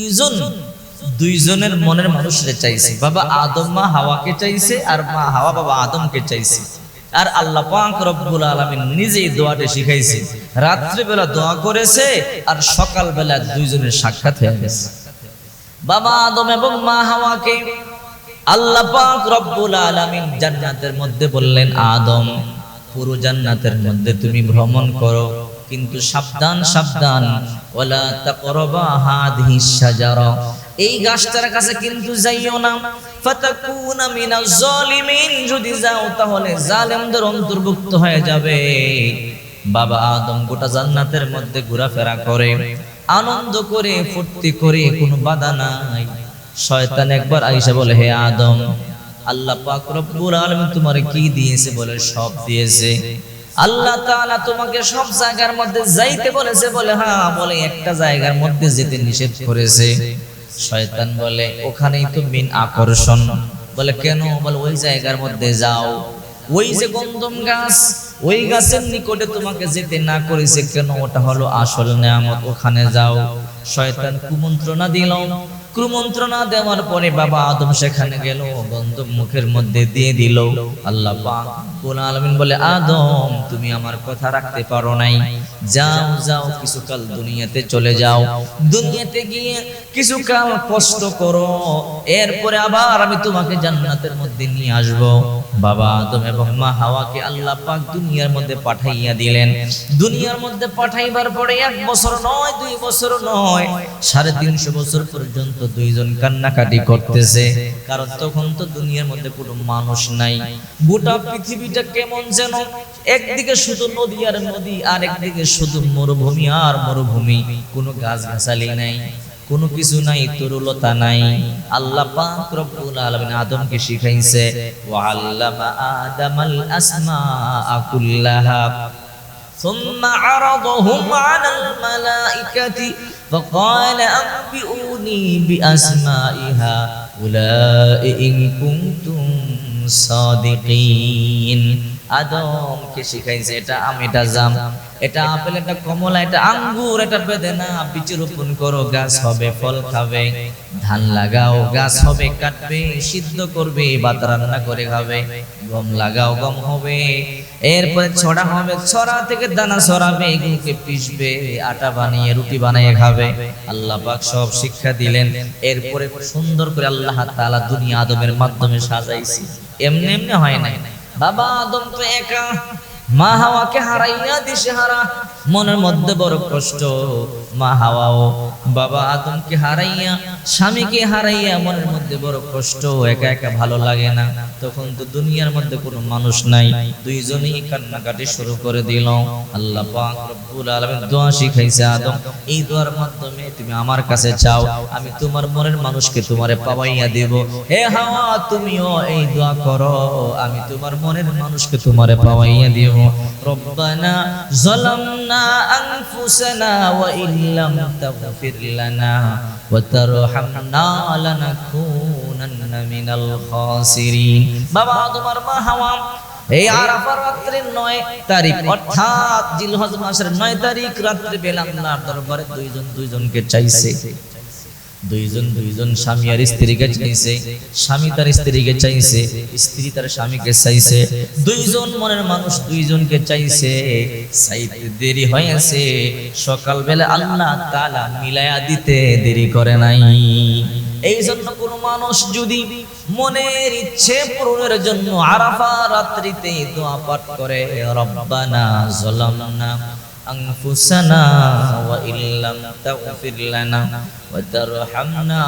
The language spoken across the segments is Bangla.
দুইজন। দুইজনের মনের মানুষরে চাইছে। বাবা আদম, মা হাওয়াকে চাইছে আর মা হাওয়া বাবা আদমকে চাইছে। আর আল্লাহ পাক রব্বুল আলামিন নিজেই দোয়াটা শিখাইছে। রাত্রে বেলা দোয়া করেছে আর সকাল বেলা দুইজনের সাক্ষাৎ হয়ে গেছে। বাবা আদম এবং মা হাওয়াকে আল্লাহ পাক রব্বুল আলামিন জান্নাতের মধ্যে বললেন, আদম, পুরো জান্নাতের মধ্যে তুমি ভ্রমণ করো। কিন্তু সাবধান সাবধান। ওয়ালা তাকরাবা হাদিহি শাজারা। এই গাছটার কাছে কিন্তু যাইও না। ফাতাকুনা মিনাজ জালিমিন, যদি যাও তাহলে জালেমদের অন্তর্ভুক্ত হয়ে যাবে। বাবা আদম গোটা জান্নাতের মধ্যে ঘোরাফেরা করে, আনন্দ করে, ফুর্তি করে, কোনো বাধা নাই। শয়তান একবার আইসা বলে, হে আদম, আল্লাহ পাক রব্বুল আলামিন তোমারে কি দিয়েছে বলে সব দিয়েছে? আল্লাহ তাআলা তোমাকে সব জায়গার মধ্যে যাইতে বলেছে বলে হ্যাঁ বলে একটা জায়গার মধ্যে যেতে নিষেধ করেছে। শয়তান বলে, ওখানেই তো মিন আকর্ষণ। বলে, কেন? বলে, ওই জায়গার মধ্যে যাও। ওই যে গন্ধম গাছ, ওই গাছের নিকটে তোমাকে যেতে না করেছে কেন? ওটা হলো আসল নিয়ামত, ওখানে যাও। শয়তান কুমন্ত্রণা দিল। কুমন্ত্রণা দেওয়ার পরে বাবা আদম সেখানে গেল গন্ধম মুখের মধ্যে দিয়ে দিল। আল্লাহ বলে, আদম, তুমি আমার কথা রাখতে পারো নাই। যাও যাও, কিছুকাল দুনিয়াতে চলে যাও। দুনিয়াতে গিয়ে কিছুকাল কষ্ট করো। এরপরে আবার আমি তোমাকে জান্নাতের মধ্যে নিয়ে আসব। বাবা, আদম এবং মা হাওয়াকে আল্লাহ পাক দুনিয়ার মধ্যে পাঠাইয়া দিলেন। দুনিয়ার মধ্যে পাঠাইবার পরে এক বছর নয়, দুই বছর নয়, সাড়ে তিনশো বছর পর্যন্ত দুইজন কান্নাকাটি করতেছে। কারণ তখন তো দুনিয়ার মধ্যে কোনো মানুষ নাই। গোটা পৃথিবীটা কেমন যেন একদিকে শুধু নদী আর নদী আর একদিকে শুধু মরুভূমি আর মরুভূমি, কোনো গাছ গাছালি নাই। কোনো কিছু নাই তরুলতা নাই আল্লাহ পাক রব্বুল আলামিন আদমকে শিখাইছে ওয়া আল্লামা আদামাল আসমাআ কুল্লাহা ثم عرضهم على الملائكة فقال أنبئوني بأسماء هؤلاء إن كنتم صادقين আদমকে শিখাইছে, এটা আম, এটা জাম, এটা আপেল, এটা কমলা, এটা আঙ্গুর, এটা বেদেনা, বীজ রোপণ করো, গাছ হবে, ফল খাবে, ধান লাগাও, গাছ হবে, কাটবে, সিদ্ধ করবে, ভাত রান্না করে খাবে, গম লাগাও, গম হবে, এরপরে ছড়া হবে, ছড়া থেকে দানা ছড়াবে, এগুলোকে পিষবে, আটা বানিয়ে, রুটি বানিয়ে খাবে, আল্লাহ পাক সব শিক্ষা দিলেন, এরপরে সুন্দর করে আল্লাহ তাআলা দুনিয়া আদমের মাধ্যমে সাজাইছি, এমনি এমনি হয় নাই। বাবা আদম তো একা, মা হাওয়াকে হারাইয়া দিছে হারা। মনের মধ্যে বড় কষ্ট, মা হাওয়াও বাবা আদমকে হারাইয়া স্বামীকে হারাইয়া মনের মধ্যে বড় কষ্ট, একা একা ভালো লাগে না। তখন তো দুনিয়ার মধ্যে কোনো মানুষ নাই। দুইজনেই কান্নাকাটি শুরু করে দিল। আল্লাহ পাক রব্বুল আলামিন দোয়া শিখাইছে, আদম, এই দোয়ার মাধ্যমে তুমি আমার কাছে চাও। আমি তোমার মনের মানুষকে তোমারে পাওয়াইয়া দেব। হে হাওয়া, তুমিও এই দোয়া করো। আমি তোমার মনের মানুষকে তোমারে পাওয়াইয়া দেব। রব্বানা যালামনা আনফুসানা ওয়া ইল্লাম তাগফির লানা ওয়া এই আরাফার রাত্রির নয় তারিখ, অর্থাৎ জিলহজ মাসের নয় তারিখ রাত্রে বেলা আল্লাহর দরবারে দুইজন, দুইজনকে চাইছে। দুইজন দুইজন স্বামী আর স্ত্রীকে চাইছে, স্বামী তার স্ত্রীকে চাইছে, স্ত্রী তার স্বামীকে চাইছে, দুইজন মনের মানুষ দুইজনকে চাইছে। চাইতে দেরি হয়েছে, সকালবেলা আল্লাহ তাআলা মিলায়া দিতে দেরি করে নাই। এই জন্য কোন মানুষ যদি মনের ইচ্ছে পূরণের জন্য আরাফা রাত্রিতে দোয়া পাঠ করে, রব্বানা যালামনা أنفسنا وإن لم تغفر لنا وترحمنا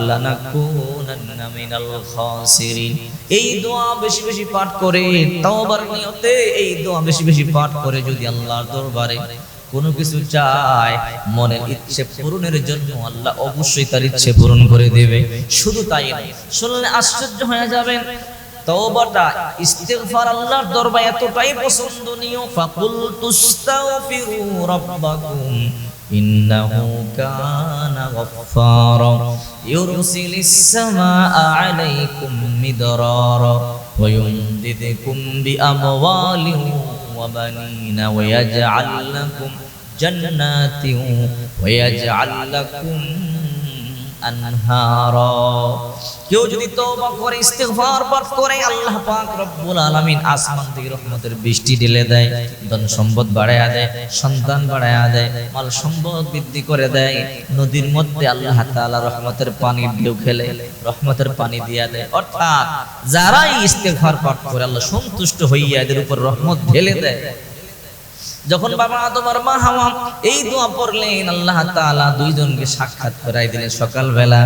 لنكونن من الخاسرين এই দোয়া বেশি বেশি পাঠ করে তওবার নিয়তে এই দোয়া বেশি বেশি পাঠ করে যদি আল্লাহর দরবারে কোনো কিছু চায় মনের ইচ্ছে পূরণের জন্য আল্লাহ অবশ্যই তার ইচ্ছে পূরণ করে দেবে শুধু তাই নয় শুনলে আশ্চর্য হয়ে যাবেন তওবাটা, ইস্তিগফার আল্লাহর দরবারে এতটাই পছন্দনীয় ফাকুল তুস্তাগফিরু রাব্বাকুম, ইন্নাহু কানা গফফারা, ইউরসিলিস সামাআ আলাইকুম মিদরারা, ওয়া ইউমদিদকুম বিআমওয়ালিন ওয়া বানিনা, ওয়া ইয়াজআল লাকুম জান্নাতিন, ওয়া ইয়াজআল লাকুম আনহারা। কেউ যদি তওবা করে করে, আল্লাহ পাক রব্বুল আলামিন আসমান থেকে রহমতের বৃষ্টি ঢেলে দেয়, ধন সম্পদ বাড়ায়া দেয়, সন্তান বাড়ায়া দেয়, মাল সম্পদ বৃদ্ধি করে দেয়, নদীর মধ্যে আল্লাহ তাআলা রহমতের পানি ঢেউ খেলে, রহমতের পানি দিয়া দেয়। অর্থাৎ যারাই ইস্তেগফার পাঠ করে, আল্লাহ সন্তুষ্ট হইয়া এদের উপর রহমত ঢেলে দেয়। যখন বাবা তোমার মা হাওয়া এই দোয়া পড়লেন আল্লাহ তাআলা দুইজনকে সাক্ষাৎ করাই দিলেন সকালবেলা।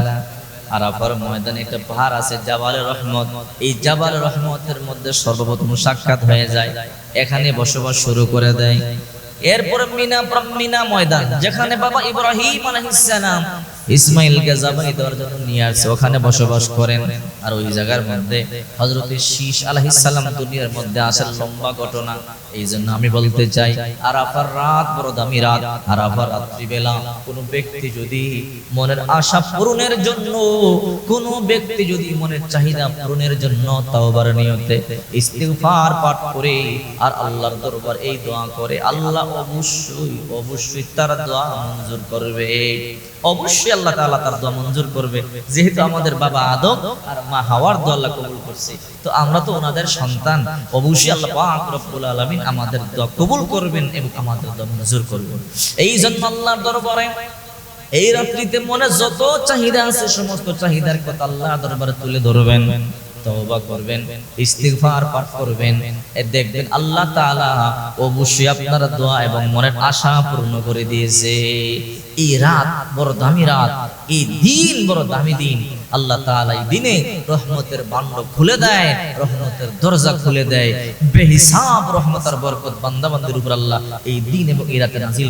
আরাফার ময়দানে একটা পাহাড় আছে জাবালে রহমত। এই জাবালে রহমতের মধ্যে সর্বপ্রথম সাক্ষাৎ হয়ে যায়। এখানে বসবাস শুরু করে দেয়। এরপরে মিনা মিনা ময়দান যেখানে বাবা ইব্রাহিম আলাইহিস সালাম ইসমাইলকে জাবাই দেওয়ার জন্য নিয়ে আসছে। ওখানে বসবাস করেন। আর ওই জায়গার মধ্যে হযরত শীষ আলাইহিস সালাম দুনিয়ার মধ্যে আসার লম্বা ঘটনা। এই জন্য আমি বলতে চাই আর আরাফার রাত বড় দামি রাত। আর আরাফার রাত্রিবেলা কোন ব্যক্তি যদি মনের আশা পূরণের জন্য, কোন ব্যক্তি যদি মনের চাহিদা পূরণের জন্য তাওবার নিয়তে ইস্তিগফার পাঠ করে আর আল্লাহর দরবার এই দোয়া করে, আল্লাহ অবশ্যই অবশ্যই তার দোয়া মঞ্জুর করবে। অবশ্যই আল্লাহ তাআলা তার দোয়া মঞ্জুর করবে। যেহেতু আমাদের বাবা আদম আর মা হাওয়ার দোয়া আল্লাহ কবুল করছে। তো আমরা তো ওনাদের সন্তান। অবশ্যই আল্লাহ পাক রব্বুল আলামিন আমাদের দোয়া কবুল করবেন এবং আমাদের দোয়া মঞ্জুর করবেন। এই জন্য আল্লাহর দরবারে, এই রাত্রিতে মনে যত চাহিদা আছে, সমস্ত চাহিদার কথা আল্লাহ দরবারে তুলে ধরবেন। তওবা করবেন, ইস্তিগফার পাঠ করবেন, এ দেখবেন আল্লাহ তাআলা অবশ্যই আপনার দোয়া এবং মনের আশা পূর্ণ করে দিয়েছে। এই রাত বড় দামি রাত, এই দিন বড় দামি দিন। আল্লাহ তাআলা এই দিনে রহমতের বান্ড খুলে দেয়, রহমতের দরজা খুলে দেয়। বেহিসাব রহমতের বরকত বান্দা বান্দির উপর আল্লাহ এই দিন এবং এই রাতে নাজিল